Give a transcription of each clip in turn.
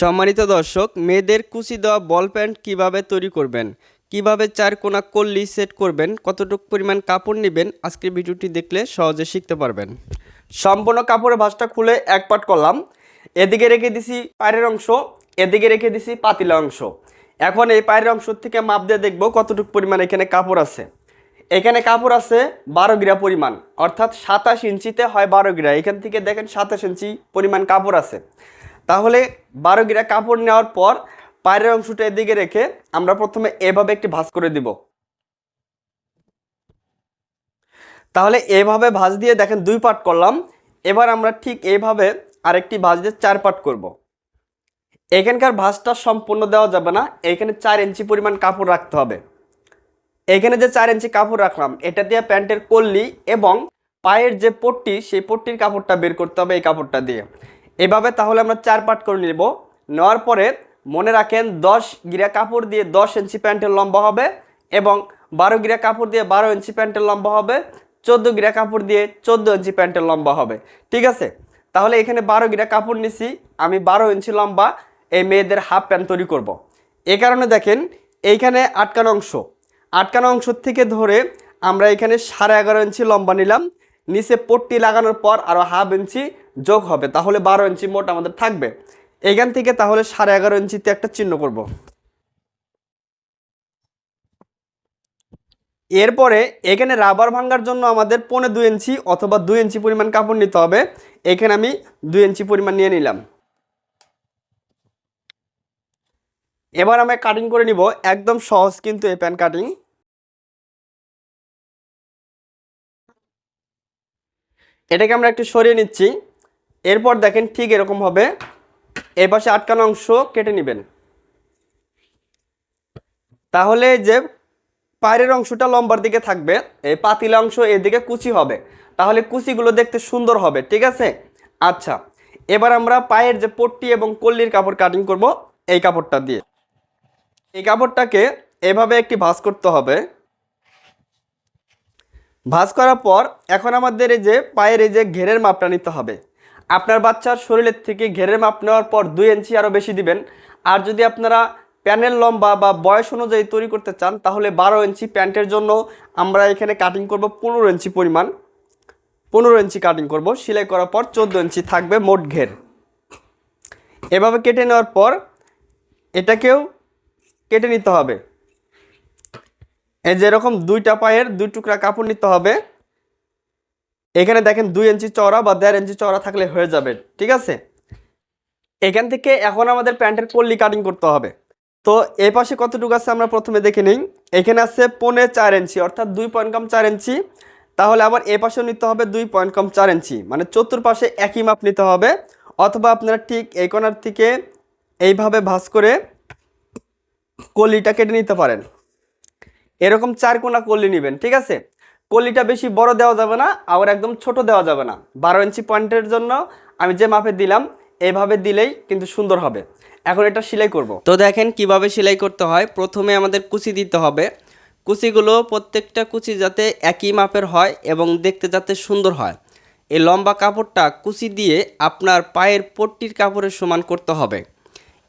সম্মানিত দর্শক, মেয়েদের কুচি দেওয়া বল প্যান্ট কীভাবে তৈরি করবেন? কীভাবে চার কোনা কল্লি সেট করবেন? কতটুকু পরিমাণ কাপড় নেবেন? আজকের ভিডিওটি দেখলে সহজে শিখতে পারবেন। সম্পূর্ণ কাপড়ের ভাঁজটা খুলে এক পাট করলাম। এদিকে রেখে দিছি পায়ের অংশ, এদিকে রেখে দিছি পাতিলা অংশ। এখন এই পায়ের অংশ থেকে মাপ দিয়ে দেখব কতটুকু পরিমাণ এখানে কাপড় আছে। এখানে কাপড় আছে বারো গিরা পরিমাণ, অর্থাৎ সাতাশ ইঞ্চিতে হয় বারো গিরা। এখান থেকে দেখেন সাতাশ ইঞ্চি পরিমাণ কাপড় আছে। তাহলে বারো গিরা কাপড় নেওয়ার পর পায়ের অংশটা এদিকে রেখে আমরা প্রথমে এভাবে একটি ভাঁজ করে দিব। তাহলে এভাবে ভাঁজ দিয়ে দেখেন দুই পাট করলাম। এবার আমরা ঠিক এইভাবে আরেকটি ভাঁজ দিয়ে চার পাট করব। এখানকার ভাঁজটা সম্পূর্ণ দেওয়া যাবে না, এখানে চার ইঞ্চি পরিমাণ কাপড় রাখতে হবে। এখানে যে চার ইঞ্চি কাপড় রাখলাম, এটা দিয়ে প্যান্টের কল্লি এবং পায়ের যে পট্টি, সেই পট্টির কাপড়টা বের করতে হবে এই কাপড়টা দিয়ে। এভাবে তাহলে আমরা চার পার্ট করে নেব। নেওয়ার পরে মনে রাখেন দশ গিরা কাপড় দিয়ে দশ ইঞ্চি প্যান্টের লম্বা হবে এবং বারো গিরা কাপড় দিয়ে বারো ইঞ্চি প্যান্টের লম্বা হবে, চোদ্দ গিরা কাপড় দিয়ে চোদ্দ ইঞ্চি প্যান্টের লম্বা হবে। ঠিক আছে? তাহলে এখানে বারো গিরা কাপড় নিছি, আমি বারো ইঞ্চি লম্বা এই মেয়েদের হাফ প্যান্ট তৈরি করব। এই কারণে দেখেন, এইখানে আটকানো অংশ। আটকানো অংশ থেকে ধরে আমরা এখানে সাড়ে এগারো ইঞ্চি লম্বা নিলাম। নিচে পট্টি লাগানোর পর আরও হাফ ইঞ্চি যোগ হবে, তাহলে বারো ইঞ্চি মোট আমাদের থাকবে। এখান থেকে তাহলে সাড়ে এগারো ইঞ্চিতে একটা চিহ্ন করব। এরপরে এখানে রাবার ভাঙার জন্য আমাদের পৌনে দুই ইঞ্চি অথবা দুই ইঞ্চি পরিমাণ কাপড় নিতে হবে। এখানে আমি দুই ইঞ্চি পরিমাণ নিয়ে নিলাম। এবার আমরা কাটিং করে নিব, একদম সহজ কিন্তু এই প্যান কাটিং এটাকে আমরা একটু সরিয়ে নিচ্ছি। এরপর দেখেন ঠিক এরকম হবে। এই পাশে আটকানো অংশ কেটে নেবেন। তাহলে যে পায়ের অংশটা লম্বার দিকে থাকবে, এই পাতিলা অংশ এদিকে কুচি হবে। তাহলে কুচিগুলো দেখতে সুন্দর হবে, ঠিক আছে? আচ্ছা এবার আমরা পায়ের যে পট্টি এবং কল্লির কাপড় কাটিং করব এই কাপড়টা দিয়ে। এই কাপড়টাকে এভাবে একটি ভাঁজ করতে হবে। ভাঁজ করার পর এখন আমাদের এই যে পায়ের এই যে ঘেরের মাপটা নিতে হবে। আপনার বাচ্চার শরীরের থেকে ঘেরের মাপ নেওয়ার পর দুই ইঞ্চি আরও বেশি দিবেন। আর যদি আপনারা প্যানের লম্বা বা বয়স অনুযায়ী তৈরি করতে চান, তাহলে বারো ইঞ্চি প্যান্টের জন্য আমরা এখানে কাটিং করব পনেরো ইঞ্চি পরিমাণ। পনেরো ইঞ্চি কাটিং করব, সেলাই করার পর চোদ্দ ইঞ্চি থাকবে মোট ঘের। এভাবে কেটে নেওয়ার পর এটাকেও কেটে নিতে হবে। এই যেরকম দুইটা পায়ের দুই টুকরা কাপড় নিতে হবে। এখানে দেখেন দুই ইঞ্চি চওড়া বা দেড় ইঞ্চি চওড়া থাকলে হয়ে যাবে, ঠিক আছে? এখান থেকে এখন আমাদের প্যান্টের পল্লি কাটিং করতে হবে। তো এই পাশে কতটুকু আছে আমরা প্রথমে দেখে নিই। এখানে আছে পৌনে চার ইঞ্চি, অর্থাৎ দুই পয়েন্ট কম চার ইঞ্চি। তাহলে আবার এ পাশেও নিতে হবে দুই পয়েন্ট কম চার ইঞ্চি মানে চতুর্পাশে একই মাপ নিতে হবে। অথবা আপনারা ঠিক এই কোণার থেকে এইভাবে ভাঁজ করে কলিটা কেটে নিতে পারেন। এরকম চার কোনা কলি নেবেন, ঠিক আছে? কলিটা বেশি বড় দেওয়া যাবে না, আবার একদম ছোট দেওয়া যাবে না। বারো ইঞ্চি পয়েন্টের জন্য আমি যে মাপে দিলাম এইভাবে দিলেই কিন্তু সুন্দর হবে। এখন এটা সেলাই করব। তো দেখেন কীভাবে সেলাই করতে হয়। প্রথমে আমাদের কুচি দিতে হবে। কুচিগুলো প্রত্যেকটা কুচি যাতে একই মাপের হয় এবং দেখতে যাতে সুন্দর হয়। এই লম্বা কাপড়টা কুচি দিয়ে আপনার পায়ের পট্টির কাপড়ের সমান করতে হবে।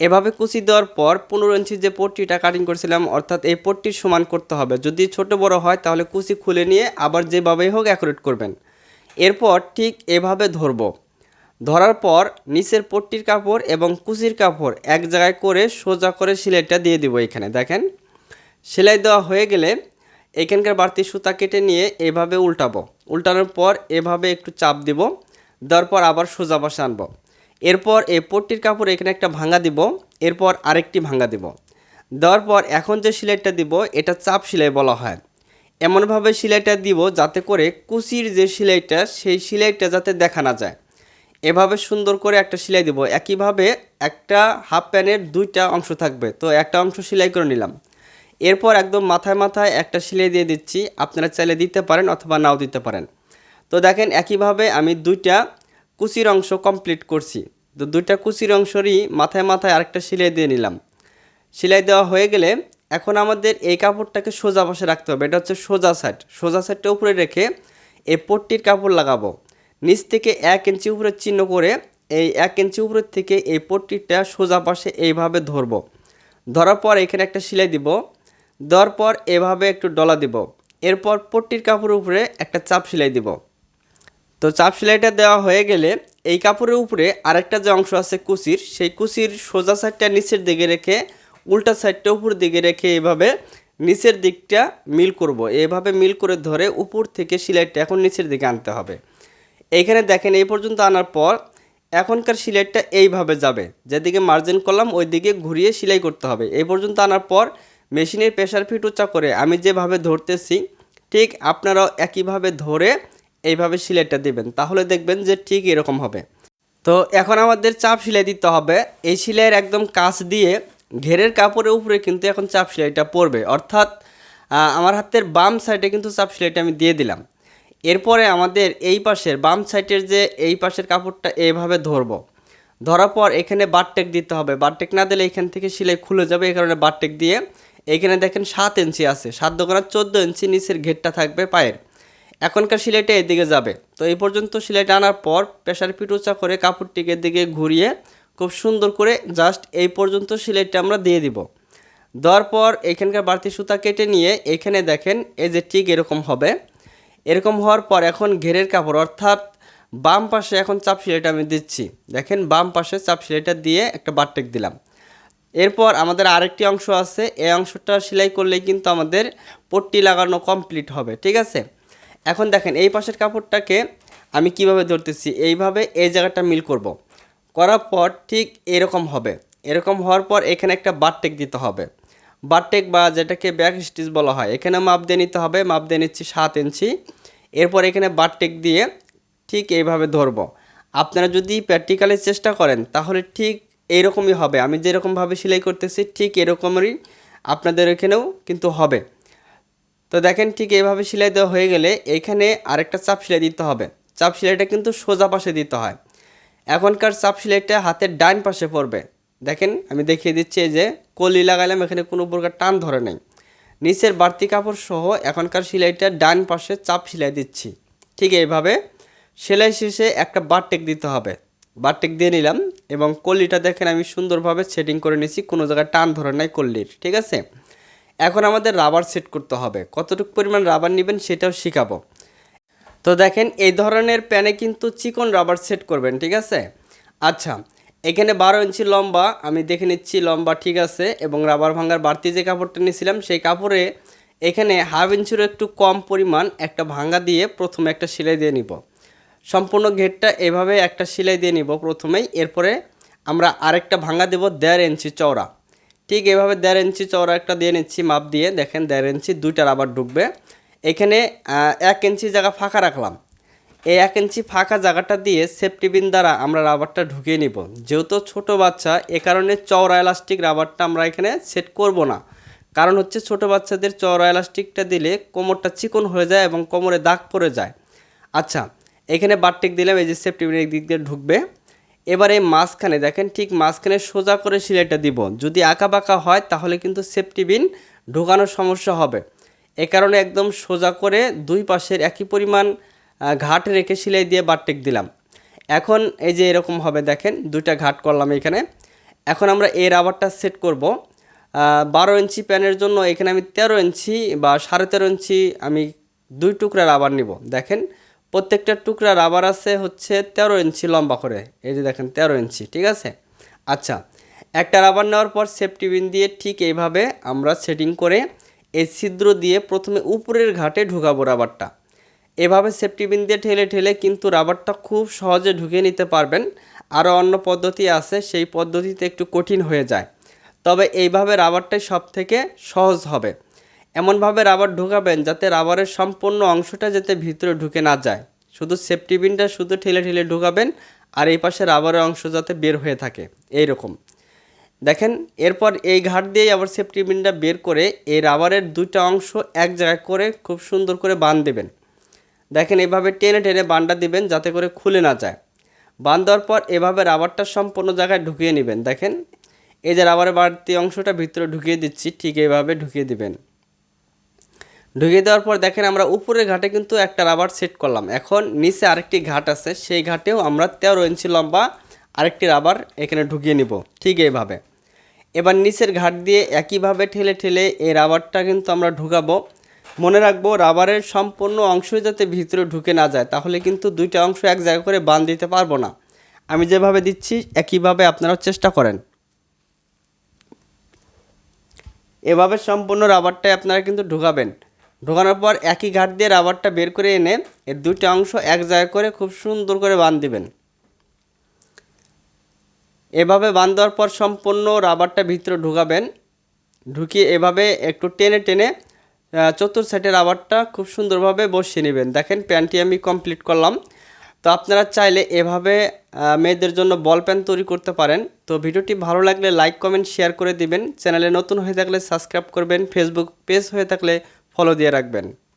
এভাবে কুচি দেওয়ার পর পনেরো ইঞ্চি যে পট্টিটা কাটিং করেছিলাম, অর্থাৎ এই পট্টির সমান করতে হবে। যদি ছোট বড় হয়, তাহলে কুচি খুলে নিয়ে আবার যেভাবেই হোক অ্যাকুরেট করবেন। এরপর ঠিক এভাবে ধরবো। ধরার পর নিচের পট্টির কাপড় এবং কুচির কাপড় এক জায়গায় করে সোজা করে সেলাইটা দিয়ে দিব এখানে, দেখেন। সেলাই দেওয়া হয়ে গেলে এখানকার বাড়তি সুতা কেটে নিয়ে এভাবে উল্টাবো। উল্টানোর পর এভাবে একটু চাপ দিব, দেওয়ার পর আবার সোজা পাশে আনব। এরপর এই পট্টির কাপড় এখানে একটা ভাঙা দিব, এরপর আরেকটি ভাঙা দিব। দেওয়ার পর এখন যে সেলাইটা দিব, এটা চাপ সেলাই বলা হয়। এমনভাবে সেলাইটা দিব যাতে করে কুচির যে সেলাইটা, সেই সেলাইটা যাতে দেখা না যায়। এভাবে সুন্দর করে একটা সেলাই দিব। একইভাবে একটা হাফ প্যান্টের দুইটা অংশ থাকবে। তো একটা অংশ সেলাই করে নিলাম। এরপর একদম মাথায় মাথায় একটা সেলাই দিয়ে দিচ্ছি। আপনারা চাইলে দিতে পারেন অথবা নাও দিতে পারেন। তো দেখেন, একইভাবে আমি দুইটা কুচির অংশ কমপ্লিট করছি। তো দুইটা কুচির অংশরই মাথায় মাথায় আরেকটা সেলাই দিয়ে নিলাম। সেলাই দেওয়া হয়ে গেলে এখন আমাদের এই কাপড়টাকে সোজা পাশে রাখতে হবে। এটা হচ্ছে সোজা সাইড সোজা সাইডটা উপরে রেখে এই পট্টির কাপড় লাগাবো। নিচ থেকে এক ইঞ্চি উপরে চিহ্ন করে এই এক ইঞ্চি উপরের থেকে এই পট্টিটা সোজা পাশে এইভাবে ধরবো। ধরার পর এখানে একটা সেলাই দিব। দেওয়ার পর এভাবে একটু ডলা দিব। এরপর পট্টির কাপড়ের উপরে একটা চাপ সেলাই দিব। তো চাপ সেলাইটা দেওয়া হয়ে গেলে এই কাপড়ের উপরে আরেকটা যে অংশ আছে কুচির, সেই কুচির সোজা সাইডটা নিচের দিকে রেখে, উল্টা সাইডটা উপর দিকে রেখে এভাবে নিচের দিকটা মিল করব। এভাবে মিল করে ধরে উপর থেকে সেলাইটা এখন নিচের দিকে আনতে হবে। এইখানে দেখেন এই পর্যন্ত আনার পর এখনকার সেলাইটা এইভাবে যাবে। যেদিকে মার্জিন করলাম ওই দিকে ঘুরিয়ে সেলাই করতে হবে। এই পর্যন্ত আনার পর মেশিনের প্রেশার ফিট উচ্চা করে আমি যেভাবে ধরতেছি, ঠিক আপনারাও একইভাবে ধরে এইভাবে সিলাইটা দেবেন, তাহলে দেখবেন যে ঠিক এরকম হবে। তো এখন আমাদের চাপ সেলাই দিতে হবে। এই সেলাইয়ের একদম কাছ দিয়ে ঘেরের কাপড়ের উপরে কিন্তু এখন চাপ সেলাইটা পড়বে। অর্থাৎ আমার হাতের বাম সাইডে কিন্তু চাপ সেলাইটা আমি দিয়ে দিলাম। এরপরে আমাদের এই পাশের, বাম সাইডের যে এই পাশের কাপড়টা এইভাবে ধরবো। ধরার পর এখানে বারটেক দিতে হবে। বারটেক না দিলে এখান থেকে সেলাই খুলে যাবে, এই কারণে বারটেক দিয়ে। এখানে দেখেন সাত ইঞ্চি আছে। সাত দোকানের চোদ্দ ইঞ্চি নিচের ঘেরটা থাকবে পায়ের। এখনকার সিলাইটা এদিকে যাবে। তো এই পর্যন্ত সিলাইটা আনার পর প্রেশার পিট উঁচা করে কাপড়টিকে দিকে ঘুরিয়ে খুব সুন্দর করে জাস্ট এই পর্যন্ত সেলাইটা আমরা দিয়ে দিব। দেওয়ার পর এখানকার বাড়তি সুতা কেটে নিয়ে এখানে দেখেন এই যে ঠিক এরকম হবে। এরকম হওয়ার পর এখন ঘেরের কাপড় অর্থাৎ বাম পাশে এখন চাপ সেলাইটা আমি দিচ্ছি। দেখেন বাম পাশে চাপ সিলাইটা দিয়ে একটা বারটেক দিলাম। এরপর আমাদের আরেকটি অংশ আছে। এই অংশটা সেলাই করলেই কিন্তু আমাদের পট্টি লাগানো কমপ্লিট হবে। ঠিক আছে? এখন দেখেন, এই পাশের কাপড়টাকে আমি কীভাবে ধরতেছি? এইভাবে এই জায়গাটা মিল করব। করার পর ঠিক এরকম হবে। এরকম হওয়ার পর এখানে একটা বারটেক দিতে হবে। বারটেক বা যেটাকে ব্যাক স্টিচ বলা হয়, এখানে মাপ দিয়ে নিতে হবে। মাপ দিয়ে নিচ্ছি সাত ইঞ্চি। এরপর এখানে বারটেক দিয়ে ঠিক এইভাবে ধরবো। আপনারা যদি প্র্যাকটিক্যালি চেষ্টা করেন, তাহলে ঠিক এইরকমই হবে। আমি যেরকমভাবে সেলাই করতেছি, ঠিক এরকমেরই আপনাদের এখানেও কিন্তু হবে। তো দেখেন ঠিক এইভাবে সেলাই দেওয়া হয়ে গেলে এইখানে আরেকটা চাপ সেলাই দিতে হবে। চাপ সেলাইটা কিন্তু সোজা পাশে দিতে হয়। এখনকার চাপ সেলাইটা হাতের ডান পাশে পড়বে। দেখেন আমি দেখিয়ে দিচ্ছি যে কলি লাগালাম এখানে কোনো প্রকার টান ধরে নেই। নিচের বাড়তি কাপড় সহ এখনকার সেলাইটা ডান পাশে চাপ সেলাই দিচ্ছি। ঠিক এইভাবে সেলাই শেষে একটা বারটেক দিতে হবে। বারটেক দিয়ে নিলাম এবং কল্লিটা দেখেন আমি সুন্দরভাবে সেটিং করে নিয়েছি, কোনো জায়গায় টান ধরে নাই কল্লির ঠিক আছে? এখন আমাদের রাবার সেট করতে হবে। কতটুকু পরিমাণ রাবার নেবেন সেটাও শেখাবো। তো দেখেন, এই ধরনের প্যানে কিন্তু চিকন রাবার সেট করবেন, ঠিক আছে? আচ্ছা এখানে বারো ইঞ্চি লম্বা, আমি দেখে নিচ্ছি লম্বা ঠিক আছে, এবং রাবার ভাঙার বাড়তি যে কাপড়টা নিয়েছিলাম, সেই কাপড়ে এখানে হাফ ইঞ্চিরও একটু কম পরিমাণ একটা ভাঙা দিয়ে প্রথমে একটা সেলাই দিয়ে নিব। সম্পূর্ণ ঘেরটা এভাবে একটা সেলাই দিয়ে নিব প্রথমেই, এরপরে আমরা আরেকটা ভাঙা দেব দেড় ইঞ্চি চওড়া। ঠিক এভাবে দেড় ইঞ্চি চওড়া একটা দিয়ে নিচ্ছি মাপ দিয়ে দেখেন দেড় ইঞ্চি দুইটা রাবার ঢুকবে। এখানে এক ইঞ্চি জায়গা ফাঁকা রাখলাম। এই এক ইঞ্চি ফাঁকা জায়গাটা দিয়ে সেফটি বিন দ্বারা আমরা রাবারটা ঢুকিয়ে নিব। যেহেতু ছোট বাচ্চা, এ কারণে চওড়া এলাস্টিক রাবারটা আমরা এখানে সেট করব না। কারণ হচ্ছে ছোট বাচ্চাদের চওড়া এলাস্টিকটা দিলে কোমরটা চিকন হয়ে যায় এবং কোমরে দাগ পড়ে যায়। আচ্ছা এখানে বারটেক দিলাম, এই যে সেফটি বিনের দিক দিয়ে ঢুকবে। এবারে মাঝখানে, দেখেন ঠিক মাঝখানে সোজা করে সিলাইটা দিব। যদি আঁকা বাঁকা হয়, তাহলে কিন্তু সেফটি বিন ঢোকানোর সমস্যা হবে। এ কারণে একদম সোজা করে দুই পাশের একই পরিমাণ ঘাট রেখে সিলাই দিয়ে বারটেক দিলাম। এখন এই যে এরকম হবে, দেখেন দুইটা ঘাট করলাম এখানে। এখন আমরা এই রাবারটা সেট করব। বারো ইঞ্চি প্যানের জন্য এখানে আমি তেরো ইঞ্চি বা সাড়ে তেরো ইঞ্চি আমি দুই টুকরা রাবার নিব। দেখেন প্রত্যেকটা টুকরা রাবার আছে হচ্ছে তেরো ইঞ্চি লম্বা করে। এই যে দেখেন, তেরো ইঞ্চি, ঠিক আছে? আচ্ছা একটা রাবার নেওয়ার পর সেফটি বিন দিয়ে ঠিক এইভাবে আমরা সেটিং করে এই ছিদ্র দিয়ে প্রথমে উপরের ঘাটে ঢুকাবো রাবারটা। এভাবে সেফটি বিন দিয়ে ঠেলে ঠেলে কিন্তু রাবারটা খুব সহজে ঢুকিয়ে নিতে পারবেন। আরও অন্য পদ্ধতি আছে, সেই পদ্ধতিতে একটু কঠিন হয়ে যায়। তবে এইভাবে রাবারটাই সব থেকে সহজ হবে। এমনভাবে রাবার ঢুকাবেন যাতে রাবারের সম্পূর্ণ অংশটা যাতে ভিতরে ঢুকে না যায়। শুধু সেফটি বিনটা শুধু ঠেলে ঠেলে ঢুকাবেন আর এই পাশে রাবারের অংশ যাতে বের হয়ে থাকে। এই রকম দেখেন, এরপর এই ঘাট দিয়েই আবার সেফটি বিনটা বের করে এই রাবারের দুইটা অংশ এক জায়গায় করে খুব সুন্দর করে বাঁধ দেবেন। দেখেন, এভাবে টেনে টেনে বানটা দিবেন যাতে করে খুলে না যায়। বান দেওয়ার পর এভাবে রাবারটা সম্পূর্ণ জায়গায় ঢুকিয়ে নেবেন। দেখেন, এই যে রাবারের বাড়তি অংশটা ভিতরে ঢুকিয়ে দিচ্ছি, ঠিক এইভাবে ঢুকিয়ে দিবেন। ঢুকিয়ে দেওয়ার পর দেখেন আমরা উপরের ঘাটে কিন্তু একটা রাবার সেট করলাম। এখন নিচে আরেকটি ঘাট আছে, সেই ঘাটেও আমরা তেরো ইঞ্চি লম্বা আরেকটি রাবার এখানে ঢুকিয়ে নিব, ঠিক এইভাবে। এবার নিচের ঘাট দিয়ে একইভাবে ঠেলে ঠেলে এই রাবারটা কিন্তু আমরা ঢুকাবো। মনে রাখব রাবারের সম্পূর্ণ অংশ যাতে ভিতরে ঢুকে না যায়, তাহলে কিন্তু দুইটা অংশ এক জায়গা করে বাঁধ দিতে পারব না। আমি যেভাবে দিচ্ছি, একইভাবে আপনারাও চেষ্টা করেন। এভাবে সম্পূর্ণ রাবারটাই আপনারা কিন্তু ঢোকাবেন। ঢোকানোর পর একই ঘাট দিয়ে রাবারটা বের করে এনে এর দুইটা অংশ এক জায়গায় করে খুব সুন্দর করে বাঁধ দিবেন। এভাবে বাঁধ দেওয়ার পর সম্পূর্ণ রাবারটা ভিতরে ঢুকাবেন। ঢুকিয়ে এভাবে একটু টেনে টেনে চতুর সাইডের রাবারটা খুব সুন্দরভাবে বসিয়ে নেবেন। দেখেন প্যান্টটি আমি কমপ্লিট করলাম। তো আপনারা চাইলে এভাবে মেয়েদের জন্য বল প্যান তৈরি করতে পারেন। তো ভিডিওটি ভালো লাগলে লাইক কমেন্ট শেয়ার করে দিবেন। চ্যানেলে নতুন হয়ে থাকলে সাবস্ক্রাইব করবেন। ফেসবুক পেজ হয়ে থাকলে ফলো দিয়ে রাখবেন।